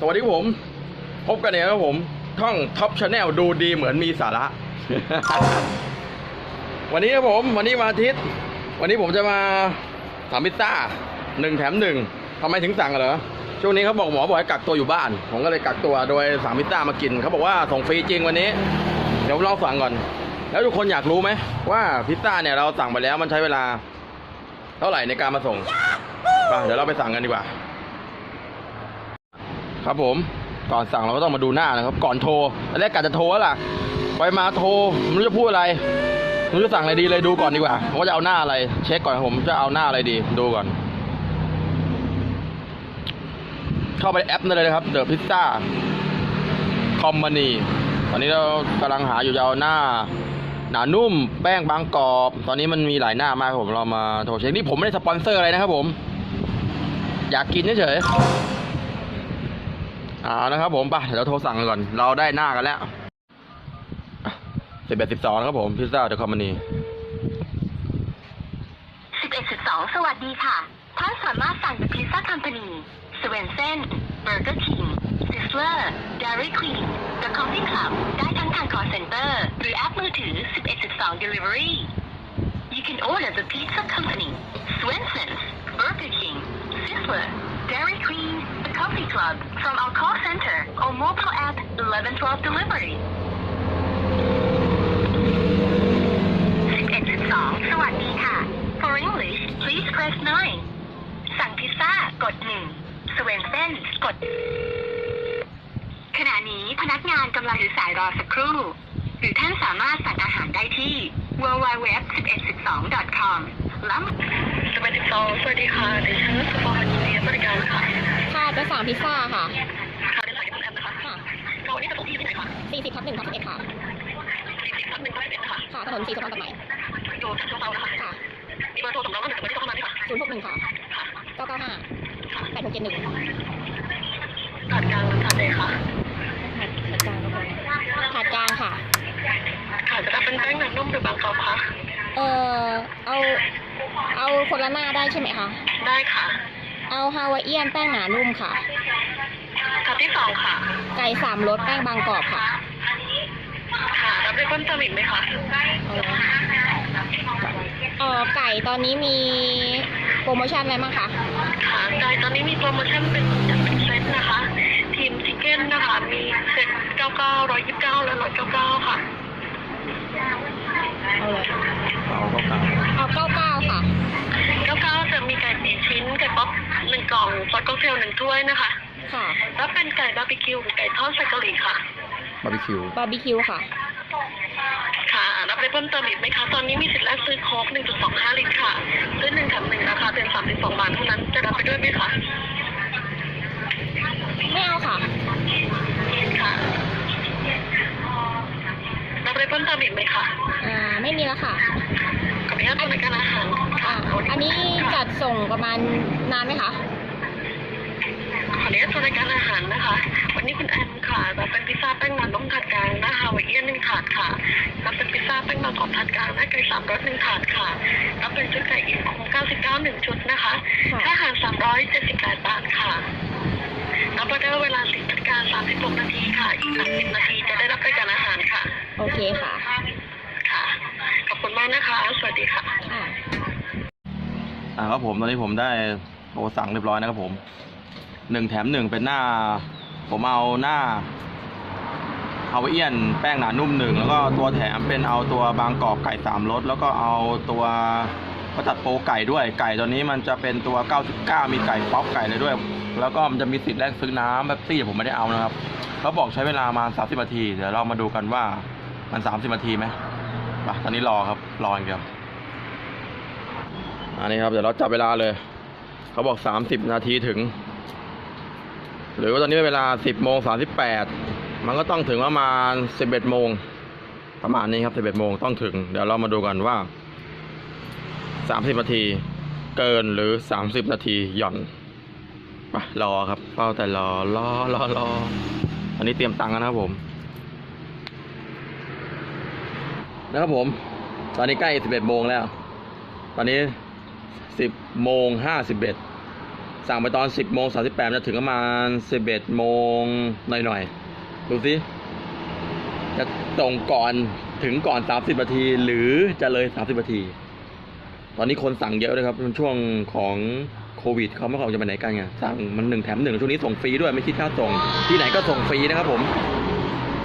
สวัสดีผม พบกันเนี่ยครับผมท่องท็อปชาแนลดูดีเหมือนมีสาระ วันนี้ครับผม วันนี้วันอาทิตย์ วันนี้ผมจะมาทำพิซซ่าหนึ่งแถมหนึ่งทำไมถึงสั่งเหรอช่วงนี้เขาบอกหมอบอกให้กักตัวอยู่บ้าน ผมก็เลยกักตัวโดยสั่งพิซซ่ามากินเขาบอกว่าส่งฟรีจริงวันนี้ เดี๋ยวลองสั่งก่อน แล้วทุกคนอยากรู้ไหมว่าพิซซ่าเนี่ยเราสั่งไปแล้วมันใช้เวลา เท่าไหร่ในการมาส่งไปเดี๋ยวเราไปสั่งกันดีกว่า ครับผมก่อนสั่งเราก็ต้องมาดูหน้านะครับ ก่อนโทรตอนแรกกะจะโทรแล้วล่ะ ไปมาโทรไม่รู้จะพูดอะไรไม่รู้จะสั่งอะไรดีเลยดูก่อนดีกว่าว่าจะเอาหน้าอะไร เช็คก่อนผมจะเอาหน้าอะไรดี ดูก่อน เข้าไปแอปนั่นเลยนะครับ The Pizza Company ตอนนี้เรากำลังหาอยู่จะเอาหน้า หนานุ่ม แป้งบางกรอบ ตอนนี้มันมีหลายหน้ามากผมเรามาโทรเช็คนี่ผมไม่ได้สปอนเซอร์อะไรนะครับผม อยากกินเฉยๆ เอานะครับผมไปเดี๋ยวโทรสั่งก่อน เราได้หน้ากันแล้วสิบเอ็ดสิบสองครับผม พิซซ่าเดอะคอมมานีสิบเอ็ดสิบสองสวัสดีค่ะ ท่านสามารถสั่งพิซซ่าคอมมานีสเวนเซนเบอร์เกอร์คิงซิสเลอร์เดอรี่ควีนเดอะคอมมี่คลับได้ทั้งทางคอร์เซ็นเตอร์ หรือแอปมือถือสิบเอ็ดสิบสองเดลิเวอรี่ You can order the pizza company, Swensen's Burger King, Sizzler, Dairy Club from our call center or mobile app 1112 Delivery. 11.2สวัสดีค่ะ For English please press 9 สั่งพิซซ่ากด1สเวนเซนกด ขณะนี้พนักงานกำลังอยู่สายรอสักครู่ หรือท่านสามารถสั่งอาหารได้ที่ www.1112.com และ1112สวัสดีค่ะดิฉันสปอร์ตยินดีบริการค่ะค่ะจะสั่ง พิซซ่าค่ะค่ะเป็นสายการแอปนะคะค่ะเราวันนี้จะส่งที่ที่ไหนคะ40ทับ1ทับ11ค่ะ40ทับหนึ่งร้อยเอ็ดค่ะค่ะถนนสีสุพรรณตัดใหม่อยู่ชั้นเตานะคะค่ะมีเบอร์โทรสำรองว่าหนึ่งจะไม่ได้เข้ามาไหมคะ061ค่ะค่ะ995 8671ตัดกลางตัดเลยค่ะผัดกลางผัดกลางค่ะค่ะจะรับเป็นแป้งหนักนุ่มหรือบางกรอบคะเอ่อเอาเอาคนละหน้าได้ใช่ไหมคะได้ค่ะ เอาฮาวายเอียนแป้งหนานุ่มค่ะทับที่สองค่ะ ไก่สามรสแป้งบางกรอบค่ะค่ะรับได้เพิ่มเติมอีกไหมคะเอ่อไก่ตอนนี้มีโปรโมชั่นอะไรบ้างคะค่ะไก่ตอนนี้มีโปรโมชั่นเป็นจัดเป็นเซตนะคะ ทีมชิคเก้นนะคะ มีเซต99 129และ199ค่ะ เอาเลยเอาเข้ากลางเอา99ค่ะ99จะ มีไก่สี่ชิ้นไก่ป๊อปหนึ่งกล่องซอสค็อกเทลหนึ่งถ้วยนะคะ ค่ะ แล้วเป็นไก่บาร์บีคิวหรือไก่ทอดใส่กะหรี่ค่ะ บาร์บีคิว บาร์บีคิวค่ะ ค่ะ รับได้เพิ่มเติมอีกไหมคะ ตอนนี้มีสิทธิ์แลกซื้อโค้ก1.25 ลิตรค่ะ ซื้อหนึ่งแถมหนึ่งราคาเพียง32 บาทเท่านั้น จะรับไปด้วยไหมคะ ไม่เอาค่ะ ค่ะ รับได้เพิ่มเติมอีกไหมคะ อ่า ไม่มีแล้วค่ะขออ นุญาตทำรายการอาหารอ่าอันนี้จัดส่งประมาณนานไหมคะ ขออนุญาตทำรายการอาหารนะคะ วันนี้คุณแอมค่ะรับเป็นพิซซ่าแป้งมันต้มถาดกลางหน้าฮาวายเอียนหนึ่งถาดค่ะรับเป็นพิซซ่าแป้งมันกรอบถาดกลางหน้าไก่สามรสหนึ่งถาดค่ะรับเป็นชุดไก่อิ่มคุ้ม99หนึ่งชุดนะคะค่ะค่าอาหาร378บาทค่ะรับออเดอร์เวลา10นาฬิกา36นาทีค่ะ อีก30นาทีจะได้รับรายการอาหารค่ะ โอเคค่ะค่ะขอบ คุณมากนะคะ สวัสดีค่ะ อ่าครับผมตอนนี้ผมได้โทรสั่งเรียบร้อยนะครับผมหนึ่งแถมหนึ่งเป็นหน้า ผมเอาหน้าฮาวาเอียนแป้งหนานุ่มหนึ่งแล้วก็ตัวแถมเป็นเอาตัวบางกรอบไก่สามรสแล้วก็เอาตัวก็จัดโปรไก่ด้วยไก่ตัวนี้มันจะเป็นตัว 99 มีไก่ป๊อปไก่เลยด้วย แล้วก็มันจะมีสิทธิ์แลกซื้อน้ำแบบซี่ผมไม่ได้เอานะครับเขาบอกใช้เวลามา 30นาที เดี๋ยวเรามาดูกันว่ามัน 30นาทีไหม ไปตอนนี้รอครับรออย่างเดียวอันนี้ครับเดี๋ยวเราจับเวลาเลย เขาบอกสามสิบนาทีถึง หรือว่าตอนนี้เป็นเวลาสิบโมงสามสิบแปดมันก็ต้องถึงประมาณสิบเอ็ดโมงประมาณนี้ครับสิบเอ็ดโมงต้องถึง เดี๋ยวเรามาดูกันว่าสามสิบนาทีเกินหรือสามสิบนาทีหย่อนไปรอครับเฝ้าแต่รอรอรอรออันนี้เตรียมตังค์กันนะครับผม นะครับผม ตอนนี้ใกล้สิบเอ็ดโมงแล้ว ตอนนี้สิบโมงห้าสิบเอ็ดสั่งไปตอน 10 โมง 38จะถึงประมาณ 11 โมงหน่อยๆ ดูสิ จะตรงก่อนถึงก่อน 30 นาที หรือจะเลย 30 นาที ตอนนี้คนสั่งเยอะเลยครับมันช่วงของโควิดเขาไม่ค่อยจะไปไหนกันไงสั่งมันหนึ่งแถมหนึ่งช่วงนี้ส่งฟรีด้วยไม่คิดค่าส่ง ที่ไหนก็ส่งฟรีนะครับผม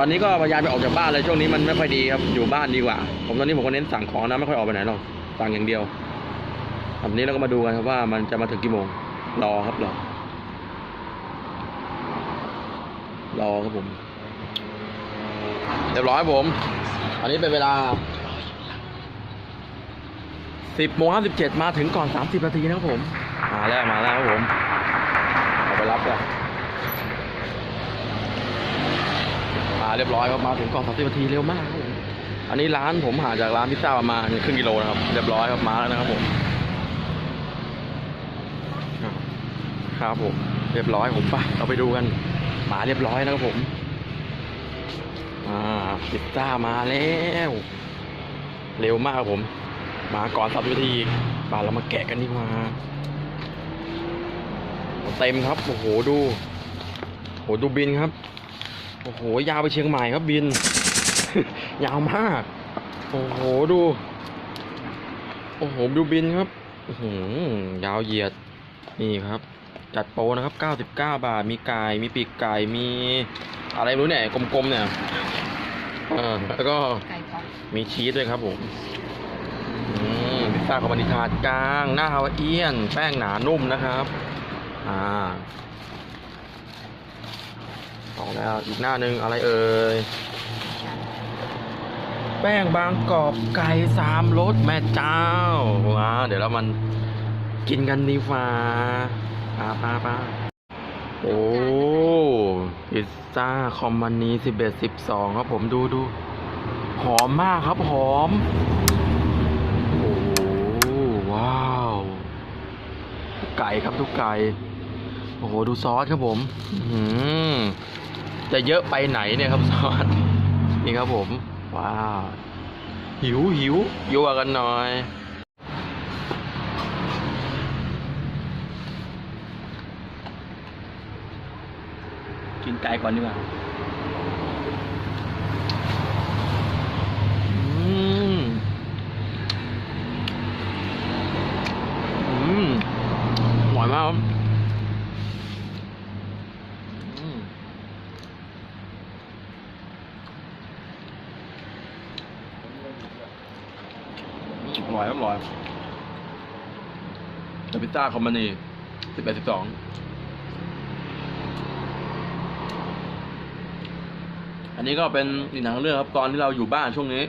ตอนนี้ก็พยายามไปออกจากบ้านเลยช่วงนี้มันไม่ค่อยดีครับอยู่บ้านดีกว่า ผมตอนนี้ผมก็เน้นสั่งของนะไม่ค่อยออกไปไหนหรอกสั่งอย่างเดียววันนี้เราก็มาดูกันครับว่ามันจะมาถึงกี่โมงรอครับรอรอครับผมเรียบร้อยผม อันนี้เป็นเวลา10โมง57มาถึงก่อน30นาทีนะครับผม มาแล้วมาแล้วครับผม เอาไปรับกันา เรียบร้อยครับมาถึงก่อน30นาทีเร็วมากครับผมอันนี้ร้านผมห่างจากร้านพิซซ่าประมาณครึ่งกิโลนะครับเรียบร้อยครับมาแล้วนะครับผมครับผมเรียบร้อยผมไปเราไปดูกันมาเรียบร้อยนะครับผมอ่าพิซซ่ามาแล้วเร็วมากครับผม มาก่อนสับนาทีมาเรามาแกะกันดีกว่าเต็มครับโอ้โหดูโอ้โหดูบินครับ โอ้โห ยาวไปเชียงใหม่ครับบิน ยาวมาก โอ้โห ดู โอ้โห ดูบินครับโอ้โหยาวเหยียด นี่ครับ จัดโปรนะครับ 99 บาท มีไก่ มีปีกไก่ มีอะไรไม่รู้เนี่ย กลมๆเนี่ยเออแล้วก็ไก่ป๊อปมีชีสด้วยครับผมอืมพิซซ่าคอมมานิถาดกลาง หน้าฮาวาเอียน แป้งหนานุ่มนะครับ อ่า ออกแล้วอีกหน้าหนึ่งอะไรเอ่ย แป้งบางกรอบไก่สามรสแม่เจ้าว้าเดี๋ยวเรามันกินกันดีฟ้าป้าป้าป้าโอ้พิซซ่าคอมมานีสิบเอ็ดสิบสองครับผมดูดูหอมมากครับหอม โอ้ว้าว ไก่ครับทุกไก่ โอ้โห ดูซอสครับผม อื้อหือ จะเยอะไปไหนเนี่ยครับซอสนี่ครับผมว้าวหิวหิวยั่วกันหน่อยกินไก่ก่อนดีกว่า อืม อืมอร่อยมากครับอืมอร่อยครับอร่อย แต่พิซซ่าคอมมานีสิบแปดสิบสองอันนี้ก็เป็นอีกหนังเรื่องครับตอนที่เราอยู่บ้านช่วงนี้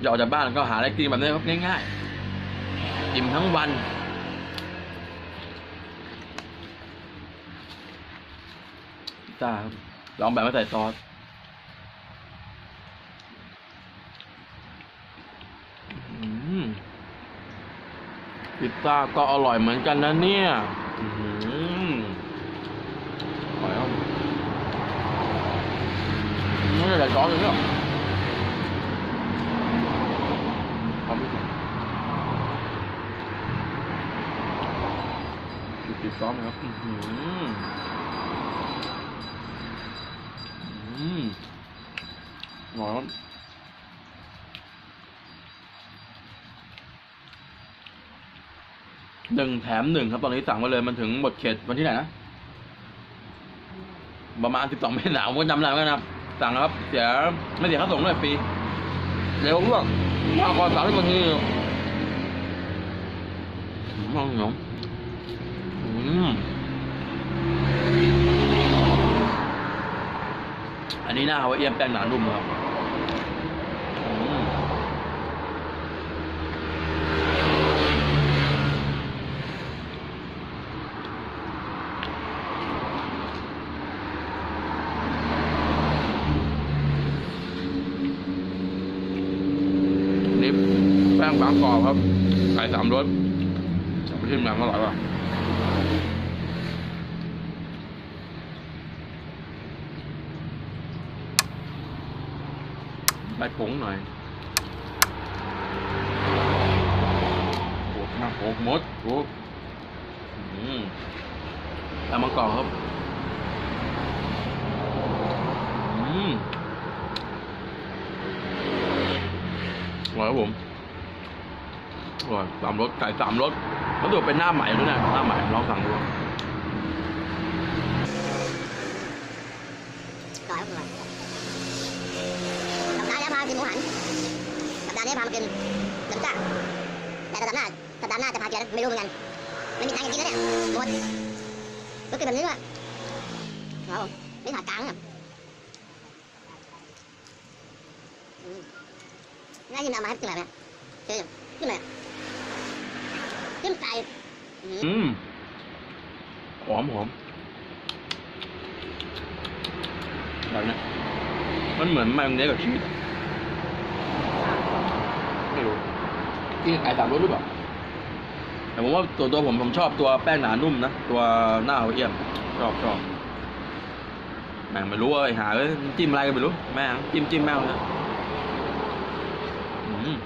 อยากออกจากบ้านก็หาอะไรกินแบบนี้ครับง่ายๆอิ่มทั้งวันพิซซ่าลองแบบไม่ใส่ซอสอืม พิซซ่าก็อร่อยเหมือนกันนะเนี่ยอร่อยครับไม่ได้ใส่ซอสเลยเนี่ยทำไม่ถูกติดซอสนะครับอื้อหืออืมอร่อยครับ หนึ่งแถมหนึ่งครับ ตอนนี้สั่งมาเลยมันถึงหมดเขตวันที่ไหนนะประมาณสิบสองเมษายนผมก็จำได้เหมือนกันนะครับ สั่งครับ เสียไม่เสียค่าส่งด้วยฟรีเร็วด้วยมาก่อนสามสิบนาทีอืมอร่อยเนาะอืมอันนี้หน้าฮาวาเอียนแป้งหนานุ่มครับอืมนี่แป้ง บางกรอครับไก่สามรสไม่ใช่แมงอร่อยป่ะใบผงหน่อยโอ้หน้าโผงหมดโอ้อืมแล้วมังกรครับ อืมอร่อยครับผม อร่อยสามรสไก่สามรสแล้วดูเป็นหน้าใหม่ด้วยนะหน้าใหม่ลองสั่งดูร้อยครับร้อยสัปดาห์นี้พากินหมูหันสัปดาห์นี้พามากินน้ำจ้าแต่สัปดาห์หน้าสัปดาห์หน้าจะพาแกนไม่รู้เหมือนกันไม่มีตังค์กินแล้วเนี่ยหมดก็กินแบบนี้ด้วยครับผมไม่ขาดตังค์อะง่ายยินเอามาให้กินอะไรเนี่ยเฮ้ยขึ้นมา ขึ้นไก่อืมอืมหอมหอมแบบเนี้ยมันเหมือนมายองเนสกับชีสไม่รู้กินกับไก่สามรสหรือเปล่าแต่ผมว่าตัวตัวผมผมชอบตัวแป้งหนานุ่มนะ ตัวหน้าเขาเอี่ยมชอบชอบแม่งไม่รู้ว่าไอ้หาเลยจิ้มอะไรก็ไม่รู้ แม่งจิ้มจิ้มแม่งเลยอืม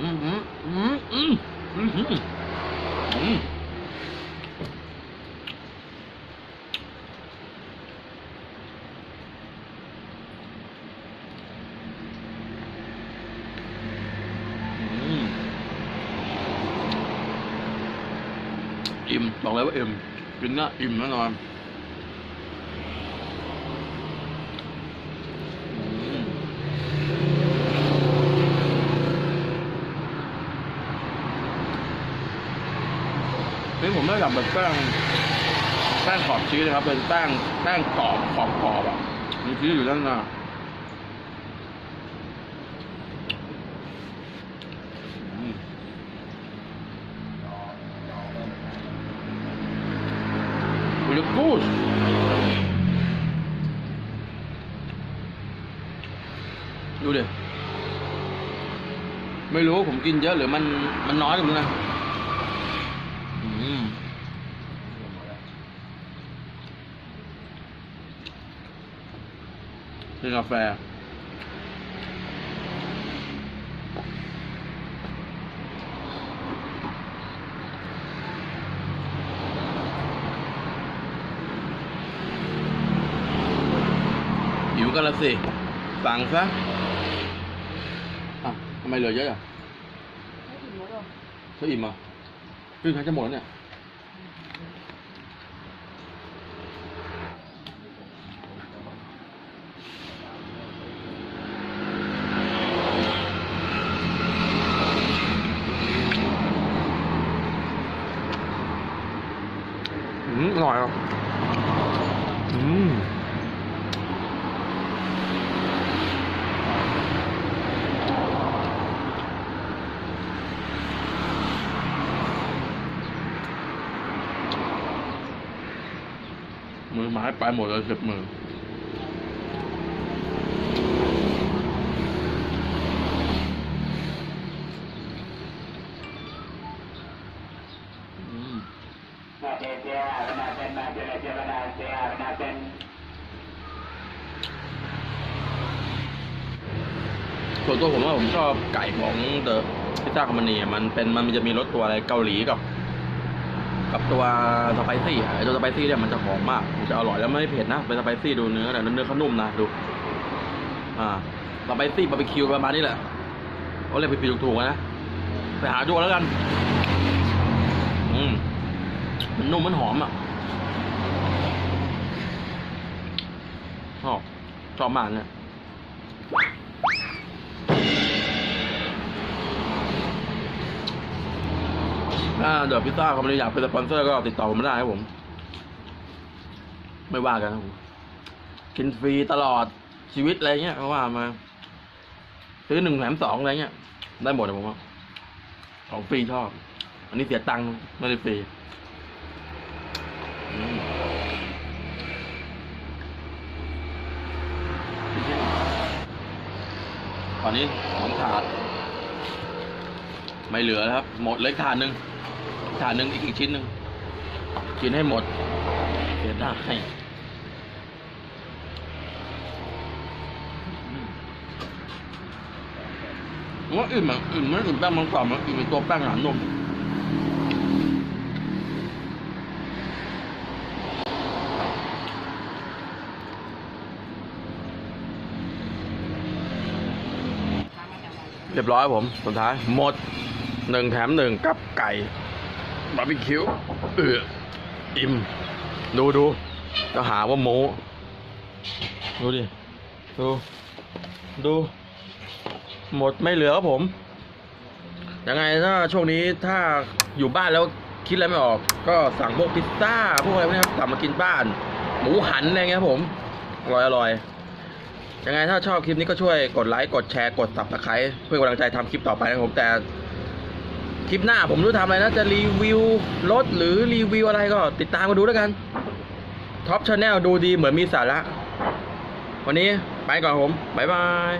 อืมอืมอืมอืมอืม อิ่มบอกเลยว่าอิ่มกินน่าอิ่มแน่นอน ผมได้กับแบบแป้งแป้งขอบชีสนะครับ เป็นแป้งแป้งกรอบขอบกรอบอะมีชีสอยู่ด้านหน้าอืม Really good. ดูดิไม่รู้ผมกินเยอะหรือมันมันน้อยกันนะ นี่กาแฟ หิวกันละสิ สั่งซะอะทำไมเหลือเยอะอะไม่อิ่มหมดหรอเขาอิ่มอะครึ่งทางจะหมดแล้วเนี่ย ร่อยอะอืมมือไม้ไปหมดเลยสิบมือม ส่วนตัวผมว่าผมชอบไก่ของเดอะพิซซ่าคอมมานีมันเป็นมันจะมีรสตัวอะไรเกาหลีกับ กับตัวสไปซี่อะไอตัวสไปซี่เนี่ยมันจะหอมมากมันจะอร่อยแล้วไม่เผ็ดนะเป็นสไปซี่ดูเนื้อแต่เนื้อเขานุ่มนะดู อ่าสไปซี่บาร์บีคิวประมาณนี้แหละเขาเรียกผิดๆถูกๆนะไปหาดูแล้วกัน อืมมันนุ่มมันหอมอะ ชอบชอบมากเนี่ยถ้าเดอะพิซซ่าคอมพานีอยากเป็นสปอนเซอร์ก็ติดต่อผมได้ครับผม ไม่ว่ากันครับผมกินฟรีตลอดชีวิตอะไรเงี้ยก็ว่ามา ซื้อหนึ่งแถมสองอะไรเงี้ย ได้หมดเลยผมว่าของฟรีชอบ อันนี้เสียตังค์ไม่ได้ฟรีอืม ตอนนี้สองถาด ไม่เหลือแล้วครับ หมดเลยถาดหนึ่งถาดหนึ่งอีกอีกชิ้นหนึ่งกินให้หมดเสียดายอืมผมว่าอิ่มอะอิ่มไม่อิ่มแป้งมันกรอบมันอิ่มในตัวแป้งหนานม รียบร้อยผมสุดท้ายหมดหนึ่งแถมหนึ่งกับไก่บาร์บีคิวเอออิ่ม ดูดูจะหาว่าโมดูดิ ดู ดู หมดไม่เหลือครับผม ยังไงถ้าช่วงนี้ถ้าอยู่บ้านแล้วคิดอะไรไม่ออก ก็สั่งพวกพิซซ่า พวกอะไรพวกนี้ครับกลับมากินบ้าน หมูหันอะไรเงี้ยครับผม อร่อยอร่อย ยังไงถ้าชอบคลิปนี้ก็ช่วยกดไลค์กดแชร์กดตับตะไคร้เพื่อกำลังใจทำคลิปต่อไปนะครับผมแต่คลิปหน้าผมรู้ทำอะไรนะ จะรีวิวรถหรือรีวิวอะไรก็ติดตามมาดูแล้วกันท็อปชาแนลดูดีเหมือนมีสาระ วันนี้ไปก่อนผม บ๊ายบาย